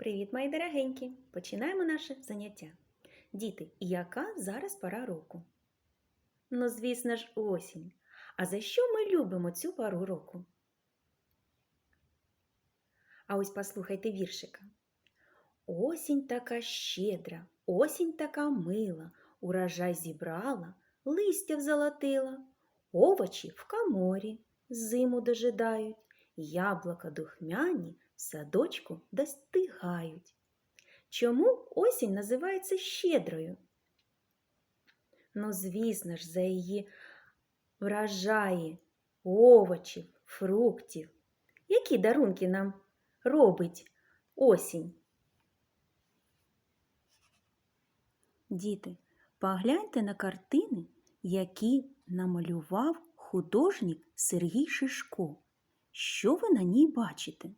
Привіт, мої дорогенькі! Починаємо наше заняття. Діти, яка зараз пора року? Ну, звісно ж, осінь. А за що ми любимо цю пару року? А ось послухайте віршика. Осінь така щедра, осінь така мила, урожай зібрала, листя взолотила, овочі в каморі, зиму дожидають, яблука духмяні садочку достигають. Чому осінь називається щедрою? Ну, звісно ж, за її врожаї, овочів, фруктів. Які дарунки нам робить осінь? Діти, погляньте на картини, які намалював художник Сергій Шишко. Що ви на ній бачите?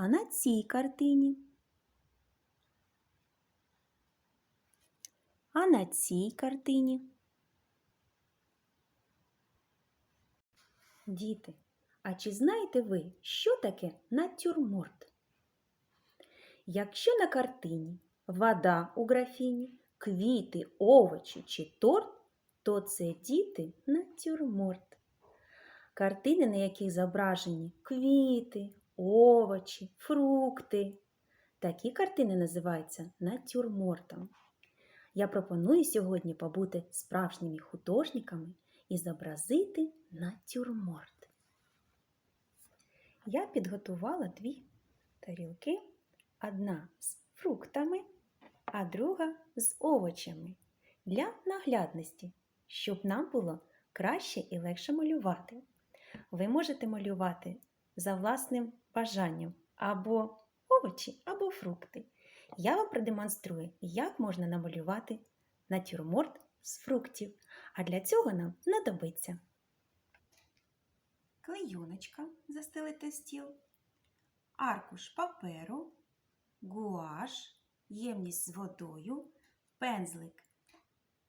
А на цій картині? А на цій картині? Діти, а чи знаєте ви, що таке натюрморт? Якщо на картині вода у графіні, квіти, овочі чи торт, то це діти натюрморт. Картини, на яких зображені квіти, овочі, фрукти. Такі картини називаються натюрмортом. Я пропоную сьогодні побути справжніми художниками і зобразити натюрморт. Я підготувала дві тарілки, одна з фруктами, а друга з овочами для наглядності, щоб нам було краще і легше малювати. Ви можете малювати за власним бажанням або овочі, або фрукти. Я вам продемонструю, як можна намалювати натюрморт з фруктів. А для цього нам знадобиться клейоночка застелити стіл, аркуш паперу, гуаш, ємність з водою, пензлик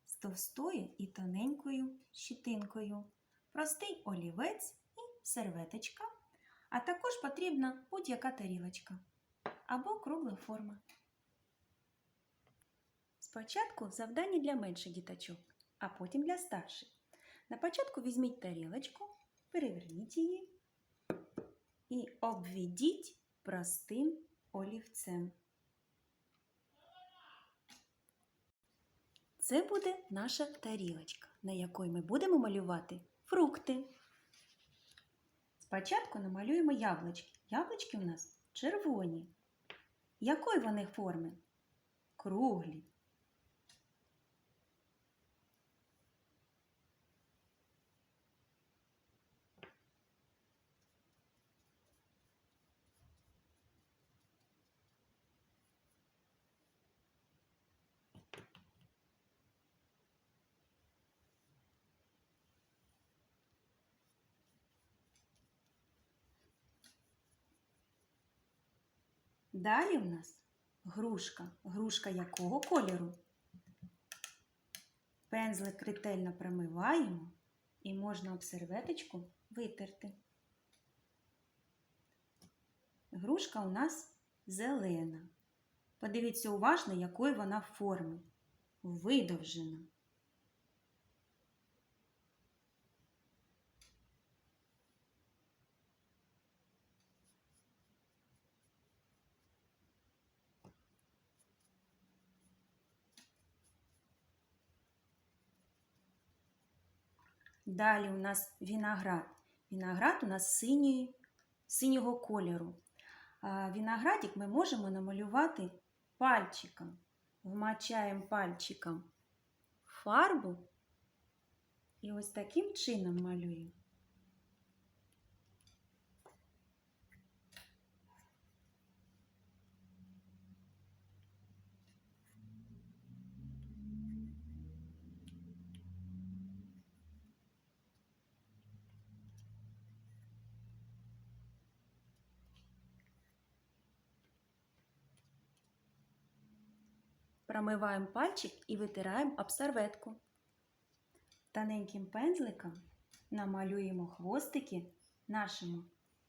з товстою і тоненькою щітинкою, простий олівець і серветочка, а також потрібна будь-яка тарілочка або кругла форма. Спочатку завдання для менших діточок, а потім для старших. На початку візьміть тарілочку, переверніть її і обведіть простим олівцем. Це буде наша тарілочка, на якій ми будемо малювати фрукти. Спочатку намалюємо яблучки. Яблучки у нас червоні. Якої вони форми? Круглі. Далі в нас грушка. Грушка якого кольору? Пензлик ретельно промиваємо і можна об серветочку витерти. Грушка у нас зелена. Подивіться уважно, якої вона форми. Видовжена. Далі у нас виноград. Виноград у нас синій, синього кольору. Виноградик ми можемо намалювати пальчиком. Вмачаємо пальчиком фарбу і ось таким чином малюємо. Промиваємо пальчик і витираємо об серветку. Тоненьким пензликом намалюємо хвостики нашому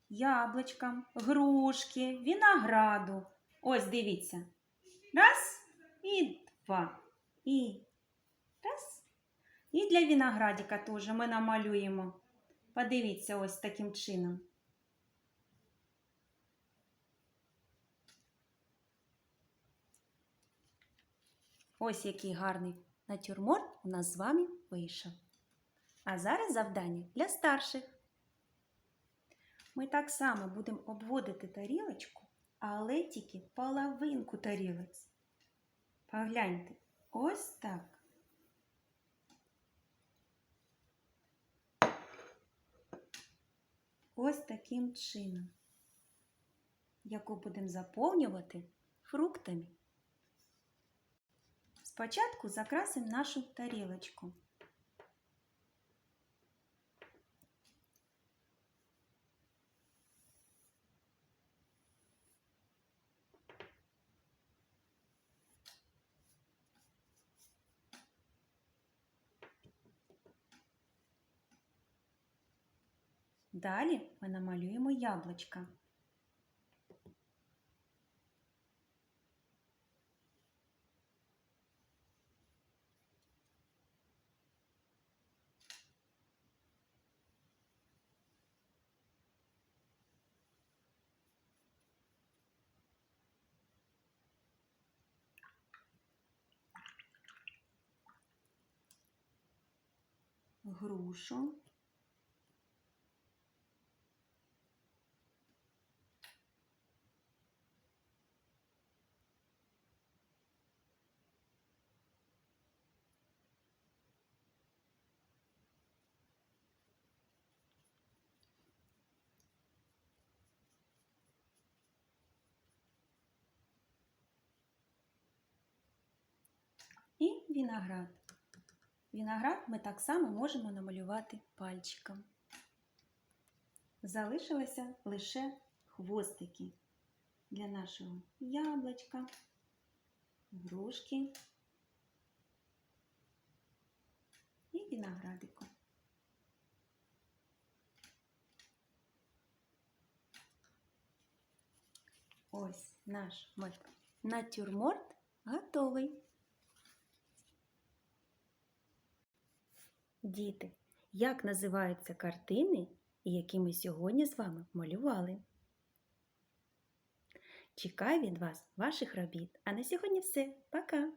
яблучкам, грушки, винограду. Ось дивіться. Раз і два. І раз. І для виноградика теж ми намалюємо. Подивіться ось таким чином. Ось який гарний натюрморт у нас з вами вийшов. А зараз завдання для старших. Ми так само будемо обводити тарілочку, але тільки половинку тарілець. Погляньте, ось так. Ось таким чином, яку будемо заповнювати фруктами. Спочатку закрасимо нашу тарілочку. Далі ми намалюємо яблучка. Грушу. І виноград. Виноград ми так само можемо намалювати пальчиком. Залишилися лише хвостики для нашого яблучка, грушки і виноградику. Ось наш натюрморт готовий. Діти, як називаються картини, які ми сьогодні з вами малювали? Чекаю від вас ваших робіт. А на сьогодні все. Пока!